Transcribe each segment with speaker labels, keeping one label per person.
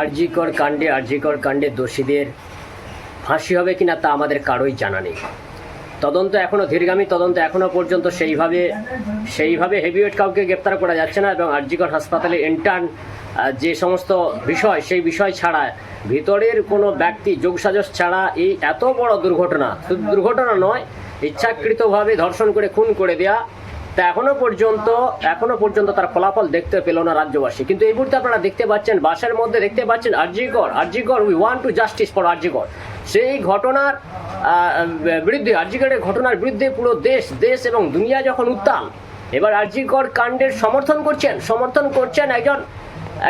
Speaker 1: আরজিকর কাণ্ডে আরজিকর কাণ্ডে দোষীদের ফাঁসি হবে কিনা তা আমাদের কারোই জানা নেই। তদন্ত এখনও ধীরগামী, তদন্ত এখনও পর্যন্ত সেইভাবে সেইভাবে হেভিওয়েট কাউকে গ্রেপ্তার করা যাচ্ছে না এবং আরজিকর হাসপাতালে ইন্টার্ন যে সমস্ত বিষয়, সেই বিষয় ছাড়া ভিতরের কোনো ব্যক্তি যোগসাজস ছাড়া এই এত বড় দুর্ঘটনা দুর্ঘটনা নয়, ইচ্ছাকৃতভাবে ধর্ষণ করে, খুন করে দেয়া তা এখনও পর্যন্ত এখনও পর্যন্ত তার ফলাফল দেখতে পেল না রাজ্যবাসী। কিন্তু এই মুহূর্তে আপনারা দেখতে পাচ্ছেন, বাসের মধ্যে দেখতে পাচ্ছেন RG Kar RG Kar we want to justice for RG Kar সেই ঘটনার বিরুদ্ধে আরজিকরের ঘটনার বিরুদ্ধে পুরো দেশ দেশ এবং দুনিয়া যখন উত্তাল, এবার আরজিকর কাণ্ডের সমর্থন করছেন সমর্থন করছেন একজন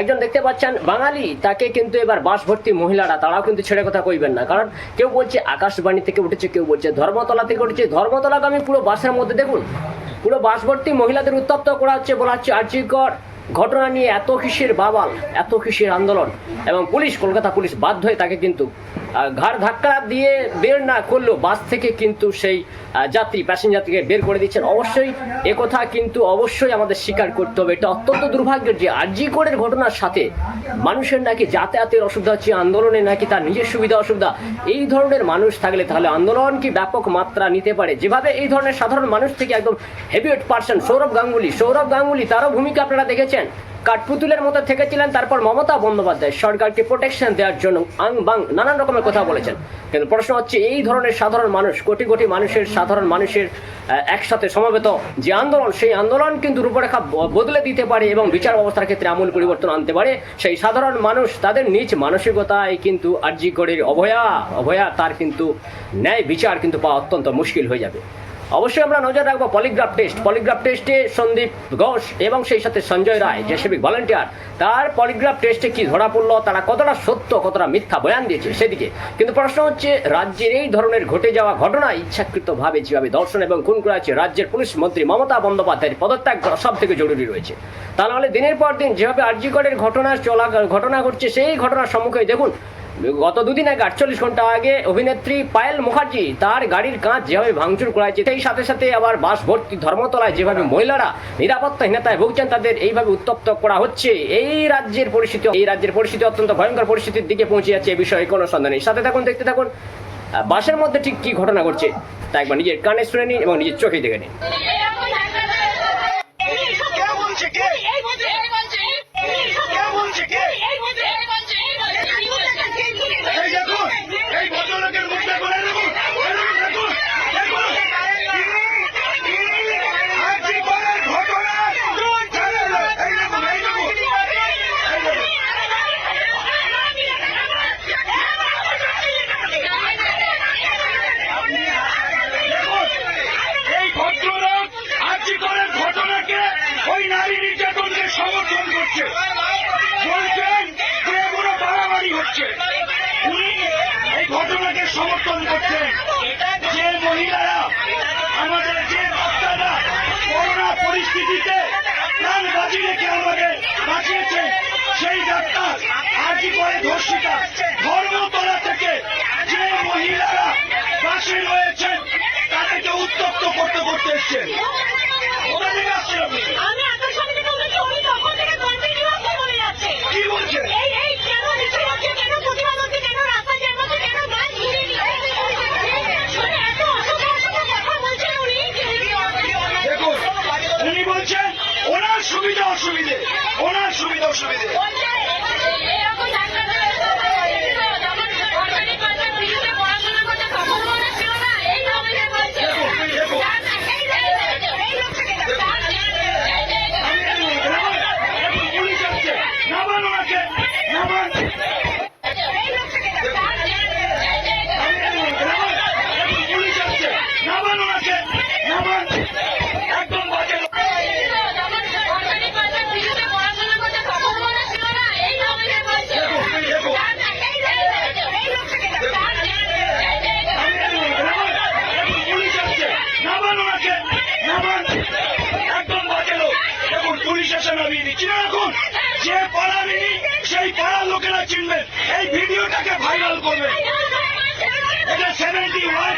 Speaker 1: একজন দেখতে পাচ্ছেন বাঙালি, তাকে কিন্তু এবার বাস ভর্তি মহিলারা, তারাও কিন্তু ছেড়ে কথা কইবেন না। কারণ কেউ বলছে আকাশবাণী থেকে উঠেছে, কেউ বলছে ধর্মতলা থেকে উঠেছে ধর্মতলাকে আমি পুরো বাসের মধ্যে দেখুন পুরো বাসভর্তি মহিলাদের উত্তপ্ত করা হচ্ছে বলা হচ্ছে আর্যিকর। ঘটনা নিয়ে এত কিসের বাবাল, এত কিসের আন্দোলন। এবং পুলিশ, কলকাতা পুলিশ বাধ্য হয়ে তাকে কিন্তু ঘাড় ধাক্কা দিয়ে বের না করলেও বাস থেকে কিন্তু সেই যাত্রী প্যাসেঞ্জারকে বের করে দিচ্ছেন। অবশ্যই একথা কিন্তু অবশ্যই আমাদের স্বীকার করতে হবে। এটা অত্যন্ত দুর্ভাগ্যের যে আরজি আর্যিকরের ঘটনার সাথে মানুষের নাকি যাতায়াতের অসুবিধা হচ্ছে, আন্দোলনে নাকি তার নিজের সুবিধা অসুবিধা, এই ধরনের মানুষ থাকলে তাহলে আন্দোলন কি ব্যাপক মাত্রা নিতে পারে? যেভাবে এই ধরনের সাধারণ মানুষ থেকে একদম হেভিওয়েট পার্সন সৌরভ গাঙ্গুলি সৌরভ গাঙ্গুলি, তারও ভূমিকা আপনারা দেখেছেন? কাঠপুতুলের মতো থেকেছিলেন, তারপর মমতা বন্দ্যোপাধ্যায় সরকারকে প্রোটেকশন দেওয়ার জন্য আং বাং নানান রকমের কথা বলেছেন। কিন্তু প্রশ্ন হচ্ছে, এই ধরনের সাধারণ মানুষ, কোটি কোটি মানুষের সাধারণ মানুষের একসাথে সমবেত যে আন্দোলন, সেই আন্দোলন কিন্তু রূপরেখা বদলে দিতে পারে এবং বিচার ব্যবস্থার ক্ষেত্রে আমূল পরিবর্তন আনতে পারে। সেই সাধারণ মানুষ তাদের নিজ মানসিকতায় কিন্তু আর্জি করে অভয়া অভয়া তার কিন্তু ন্যায় বিচার কিন্তু পাওয়া অত্যন্ত মুশকিল হয়ে যাবে। অবশ্যই আমরা নজর রাখব পলিগ্রাফ টেস্ট। পলিগ্রাফ টেস্টে সন্দীপ ঘোষ এবং সেই সাথে সঞ্জয় রায় যে সিভিক ভলান্টিয়ার। তার পলিগ্রাফ টেস্টে কি ধরা পড়ল তারা কতটা সত্য কতটা মিথ্যা বয়ান দিয়েছে সেদিকে। কিন্তু প্রশ্ন হচ্ছে রাজ্যের এই ধরনের ঘটে যাওয়া ঘটনা ইচ্ছাকৃতভাবে যেভাবে দর্শন এবং খুন করা হচ্ছে রাজ্যের পুলিশ মন্ত্রী মমতা বন্দ্যোপাধ্যায়ের পদত্যাগ করা সব থেকে জরুরি রয়েছে। তা নাহলে দিনের পর দিন যেভাবে আর্যিকরের ঘটনা চলা ঘটনা ঘটছে সেই ঘটনার সম্মুখে দেখুন গত দুদিন আগে আটচল্লিশ ঘণ্টা আগে অভিনেত্রী পায়েল মুখার্জি তার গাড়ির কাঁচ যেভাবে ভাঙচুর করা হয়েছে সেই সাথে সাথে আবার বাস ভর্তি ধর্মতলায় যেভাবে মহিলারা নিরাপত্তাহীনতায় ভুগছেন তাদের এইভাবে উত্তপ্ত করা হচ্ছে। এই রাজ্যের পরিস্থিতি এই রাজ্যের পরিস্থিতি অত্যন্ত ভয়ঙ্কর পরিস্থিতির দিকে পৌঁছে যাচ্ছে এই বিষয়ে কোনো সন্দেহ নেই। সাথে থাকুন দেখতে থাকুন বাসের মধ্যে ঠিক কি ঘটনা ঘটছে তা একবার নিজের কানে শুনে নিন এবং নিজের চোখে দেখে নিন।
Speaker 2: পরিস্থিতিতে প্রাণ বাজি রেখে আমাদের বাঁচিয়েছে সেই ডাক্তার আজই করে ধর্ষিতা, ধর্মতলা থেকে যে মহিলারা পাশে রয়েছেন, তাদেরকে উত্তপ্ত করতে করতে এসছেন। কোথা থেকে
Speaker 3: আমি আকাশবাণী থেকে বলেছি উনি তখন থেকে কন্টিনিউ বলে যাচ্ছে
Speaker 2: কি বলছেন
Speaker 3: এই এই কেন মিছিল হচ্ছে কেন প্রতিবাদ হচ্ছে কেন রাস্তা জ্যাম হচ্ছে কেন গাছ ঘুরিয়ে দিচ্ছে মানে এত অসুখ অসুখ কথা বলছেন উনি
Speaker 2: দেখুন উনি বলছেন ওনার সুবিধা অসুবিধে ওনার সুবিধা অসুবিধে। সেই পাড়ার লোকেরা চিনবে এই ভিডিওটাকে ভাইরাল করবে। এটা সেভেন্টি ওয়ান